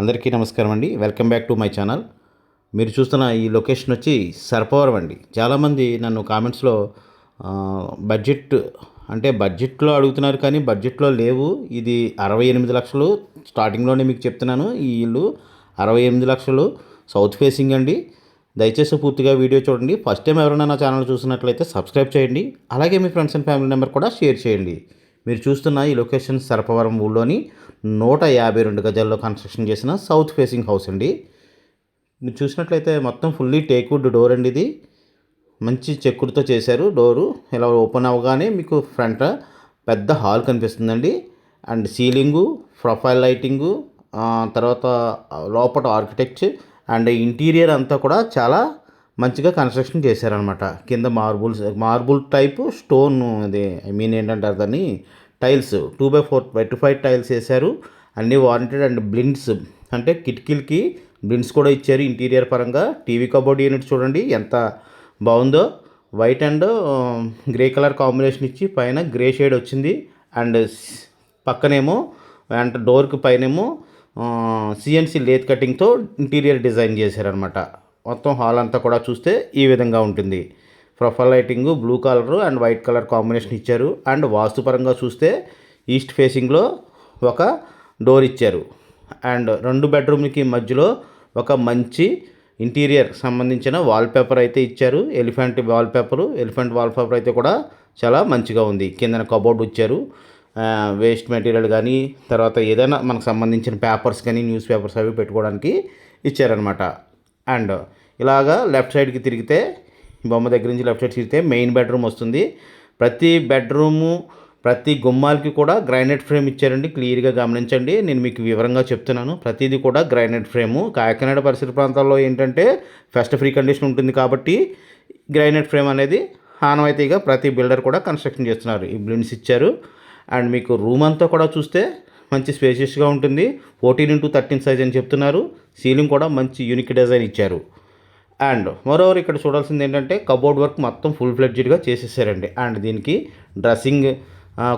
అందరికీ నమస్కారం అండి. Welcome back to my channel. మీరు చూస్తున్న ఈ లొకేషన్ వచ్చి సర్పవరం అండి. చాలామంది నన్ను కామెంట్స్లో బడ్జెట్ అంటే బడ్జెట్లో అడుగుతున్నారు కానీ బడ్జెట్లో లేవు. ఇది అరవై ఎనిమిది లక్షలు. స్టార్టింగ్లోనే మీకు చెప్తున్నాను ఈ ఇల్లు అరవై ఎనిమిది లక్షలు. సౌత్ ఫేసింగ్ అండి. దయచేసి పూర్తిగా వీడియో చూడండి. ఫస్ట్ టైం ఎవరైనా నా ఛానల్ చూసినట్లయితే సబ్స్క్రైబ్ చేయండి. అలాగే మీ ఫ్రెండ్స్ అండ్ ఫ్యామిలీ నెంబర్ కూడా షేర్ చేయండి. మీరు చూస్తున్న ఈ లొకేషన్ సర్పవరం ఊళ్ళోని నూట యాభై రెండు గజాల్లో కన్స్ట్రక్షన్ చేసిన సౌత్ ఫేసింగ్ హౌస్ అండి. మీరు చూసినట్లయితే మొత్తం ఫుల్లీ టేక్వుడ్ డోర్ అండి ఇది. మంచి చెక్కుడుతో చేశారు డోరు. ఇలా ఓపెన్ అవ్వగానే మీకు ఫ్రంట్ పెద్ద హాల్ కనిపిస్తుందండి. అండ్ సీలింగు ప్రొఫైల్ లైటింగు తర్వాత లోపల ఆర్కిటెక్చర్ అండ్ ఇంటీరియర్ అంతా కూడా చాలా మంచిగా కన్స్ట్రక్షన్ చేశారనమాట కింద మార్బుల్స్ మార్బుల్ టైపు స్టోన్ అది ఐ మీన్ ఏంటంటారు దాన్ని? Tiles two by four by two five tiles వేశారు. అన్నీ వారంటెడ్ అండ్ బ్లిండ్స్ అంటే కిటికీలకి బ్లిండ్స్ కూడా ఇచ్చారు ఇంటీరియర్ పరంగా. టీవీ కబోర్డ్ యూనిట్ చూడండి ఎంత బాగుందో. White and grey colour combination ఇచ్చి పైన గ్రే షేడ్ వచ్చింది. అండ్ పక్కనేమో అండ్ డోర్కి పైనేమో సిఎన్సి లేత్ కటింగ్తో ఇంటీరియర్ డిజైన్ చేశారనమాట మొత్తం హాల్ అంతా కూడా చూస్తే ఈ విధంగా ఉంటుంది. Profile lighting blue colour and white colour combination ఇచ్చారు. అండ్ వాస్తుపరంగా చూస్తే ఈస్ట్ ఫేసింగ్లో ఒక డోర్ ఇచ్చారు. అండ్ రెండు బెడ్రూమ్లకి మధ్యలో ఒక మంచి ఇంటీరియర్ సంబంధించిన వాల్పేపర్ అయితే ఇచ్చారు. ఎలిఫెంట్ వాల్పేపర్ ఎలిఫెంట్ వాల్పేపర్ అయితే కూడా చాలా మంచిగా ఉంది. కిందన కబోర్డ్ ఇచ్చారు. వేస్ట్ మెటీరియల్ కానీ తర్వాత ఏదైనా మనకు సంబంధించిన పేపర్స్ కానీ న్యూస్ పేపర్స్ అవి పెట్టుకోవడానికి ఇచ్చారనమాట అండ్ ఇలాగా లెఫ్ట్ సైడ్కి తిరిగితే బొమ్మ దగ్గర నుంచి లెఫ్ట్ సైడ్ తిరిగితే మెయిన్ బెడ్రూమ్ వస్తుంది. ప్రతి బెడ్రూము ప్రతి గుమ్మాలకి కూడా గ్రైనైట్ ఫ్రేమ్ ఇచ్చారండి. క్లియర్గా గమనించండి. నేను మీకు వివరంగా చెప్తున్నాను. ప్రతిదీ కూడా గ్రైనైట్ ఫ్రేము. కాకినాడ పరిసర ప్రాంతాల్లో ఏంటంటే ఫస్ట్ ఫ్రీ కండిషన్ ఉంటుంది కాబట్టి గ్రైనైట్ ఫ్రేమ్ అనేది ఆనవాయితీగా ప్రతి బిల్డర్ కూడా కన్స్ట్రక్షన్ చేస్తున్నారు. ఈ బ్లిండ్స్ ఇచ్చారు. అండ్ మీకు రూమ్ అంతా కూడా చూస్తే మంచి స్పేషియస్గా ఉంటుంది. ఫోర్టీన్ ఇంటూ థర్టీన్ సైజ్ అని చెప్తున్నారు. సీలింగ్ కూడా మంచి యూనిక్ డిజైన్ ఇచ్చారు. అండ్ మరోవర్ ఇక్కడ చూడాల్సింది ఏంటంటే కబోర్డ్ వర్క్ మొత్తం ఫుల్ ఫ్లెడ్జ్డ్గా చేసేసారండి. అండ్ దీనికి డ్రెస్సింగ్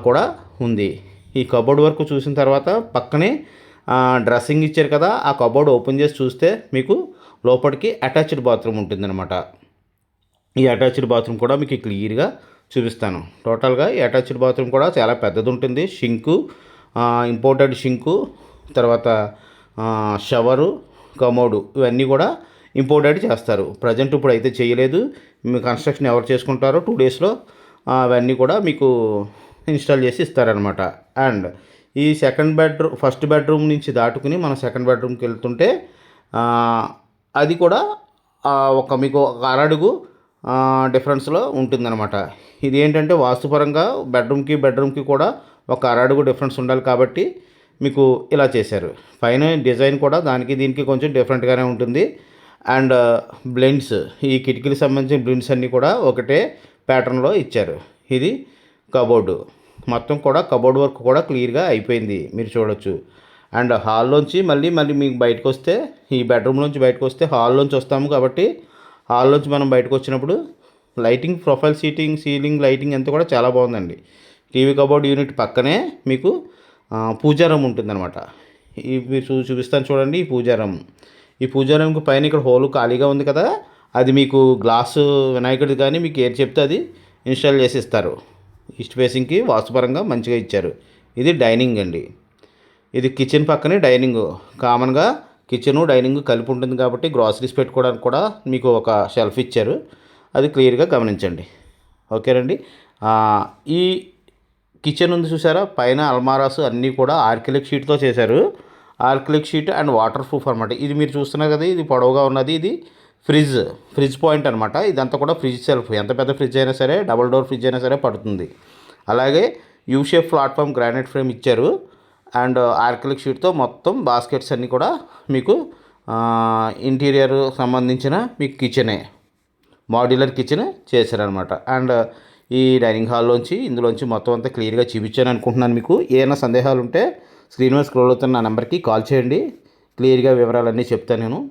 కూడా ఉంది. ఈ కబోర్డ్ వర్క్ చూసిన తర్వాత పక్కనే డ్రెస్సింగ్ ఇచ్చారు కదా ఆ కబోర్డ్ ఓపెన్ చేసి చూస్తే మీకు లోపలికి అటాచ్డ్ బాత్రూమ్ ఉంటుందన్నమాట. ఈ అటాచ్డ్ బాత్రూమ్ కూడా మీకు క్లియర్గా చూపిస్తాను. టోటల్గా ఈ అటాచ్డ్ బాత్రూమ్ కూడా చాలా పెద్దది ఉంటుంది. షింకు ఇంపోర్టెడ్ షింకు తర్వాత షవరు కమోడు ఇవన్నీ కూడా ఇంపోర్టెడ్ చేస్తారు. ప్రజెంట్ ఇప్పుడు అయితే చేయలేదు. మీ కన్స్ట్రక్షన్ ఎవరు చేసుకుంటారో టూ డేస్లో అవన్నీ కూడా మీకు ఇన్స్టాల్ చేసి ఇస్తారనమాట అండ్ ఈ సెకండ్ బెడ్రూమ్ ఫస్ట్ బెడ్రూమ్ నుంచి దాటుకుని మనం సెకండ్ బెడ్రూమ్కి వెళ్తుంటే అది కూడా ఒక మీకు ఒక అరడుగు డిఫరెన్స్లో ఉంటుందన్నమాట. ఇది ఏంటంటే వాస్తుపరంగా బెడ్రూమ్కి బెడ్రూమ్కి కూడా ఒక అరడుగు డిఫరెన్స్ ఉండాలి కాబట్టి మీకు ఇలా చేశారు. పైన డిజైన్ కూడా దానికి దీనికి కొంచెం డిఫరెంట్గానే ఉంటుంది. అండ్ uh, బ్లెండ్స్ ఈ కిటికీలకు సంబంధించిన బ్లెండ్స్ అన్నీ కూడా ఒకటే ప్యాటర్న్లో ఇచ్చారు. ఇది కబోర్డు మొత్తం కూడా కబోర్డ్ వర్క్ కూడా క్లియర్గా అయిపోయింది మీరు చూడొచ్చు. అండ్ హాల్లోంచి మళ్ళీ మళ్ళీ మీకు బయటకు వస్తే ఈ బెడ్రూమ్లోంచి బయటకు వస్తే హాల్లోంచి వస్తాము కాబట్టి హాల్లోంచి మనం బయటకు వచ్చినప్పుడు lighting profile seating ceiling lighting అంతా కూడా చాలా బాగుందండి. టీవీ కబోర్డ్ యూనిట్ పక్కనే మీకు పూజారం ఉంటుందన్నమాట. ఈ మీరు చూ చూపిస్తాను చూడండి ఈ పూజారం. ఈ పూజారంకి పైన ఇక్కడ హోల్ ఖాళీగా ఉంది కదా అది మీకు గ్లాసు వినాయకుడిది కానీ మీకు ఏది చెప్తే అది ఇన్స్టాల్ చేసి ఇస్తారు ఈస్ట్ ఫేసింగ్కి వాస్తుపరంగా మంచిగా ఇచ్చారు. ఇది డైనింగ్ అండి. ఇది కిచెన్ పక్కనే డైనింగ్. కామన్గా కిచెను డైనింగ్ కలిపి ఉంటుంది కాబట్టి గ్రాసరీస్ పెట్టుకోవడానికి కూడా మీకు ఒక షెల్ఫ్ ఇచ్చారు. అది క్లియర్గా గమనించండి. ఓకేనండి ఈ కిచెన్ ఉంది చూసారా? పైన అల్మారాస్ అన్నీ కూడా ఆర్కిలిక్ షీట్తో చేశారు. Acrylic sheet and waterproof అనమాట ఇది మీరు చూస్తున్నారు కదా ఇది పొడవుగా ఉన్నది. ఇది ఫ్రిడ్జ్ ఫ్రిడ్జ్ పాయింట్ అనమాట ఇదంతా కూడా ఫ్రిడ్జ్ సెల్ఫ్. ఎంత పెద్ద ఫ్రిడ్జ్ అయినా సరే డబుల్ డోర్ ఫ్రిడ్జ్ అయినా సరే పడుతుంది. అలాగే U shape platform granite frame ఇచ్చారు. అండ్ ఆర్కిలిక్ షీట్తో మొత్తం బాస్కెట్స్ అన్నీ కూడా మీకు ఇంటీరియర్ సంబంధించిన మీకు కిచెనే మాడ్యులర్ కిచెన్ చేశారనమాట అండ్ ఈ డైనింగ్ హాల్లోంచి ఇందులోంచి మొత్తం అంతా క్లియర్గా చూపించాను అనుకుంటున్నాను మీకు. ఏమైనా సందేహాలు ఉంటే స్క్రీన్ మీద స్క్రోల్ అవుతున్న నా నెంబర్కి కాల్ చేయండి. క్లియర్గా వివరాలన్నీ చెప్తాను నేను.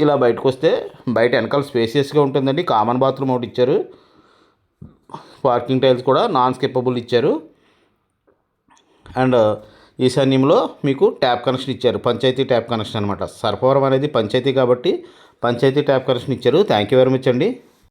ఇలా బయటకు వస్తే బయట వెనకాల స్పేసియస్గా ఉంటుందండి. కామన్ బాత్రూమ్ ఒకటి ఇచ్చారు. పార్కింగ్ టైల్స్ కూడా నాన్ స్కిప్పబుల్ ఇచ్చారు. అండ్ ఈశాన్యంలో మీకు ట్యాప్ కనెక్షన్ ఇచ్చారు. పంచాయతీ ట్యాప్ కనెక్షన్ అనమాట సర్పవరం అనేది పంచాయతీ కాబట్టి పంచాయతీ ట్యాప్ కనెక్షన్ ఇచ్చారు. థ్యాంక్ యూ వెరీ మచ్ అండి.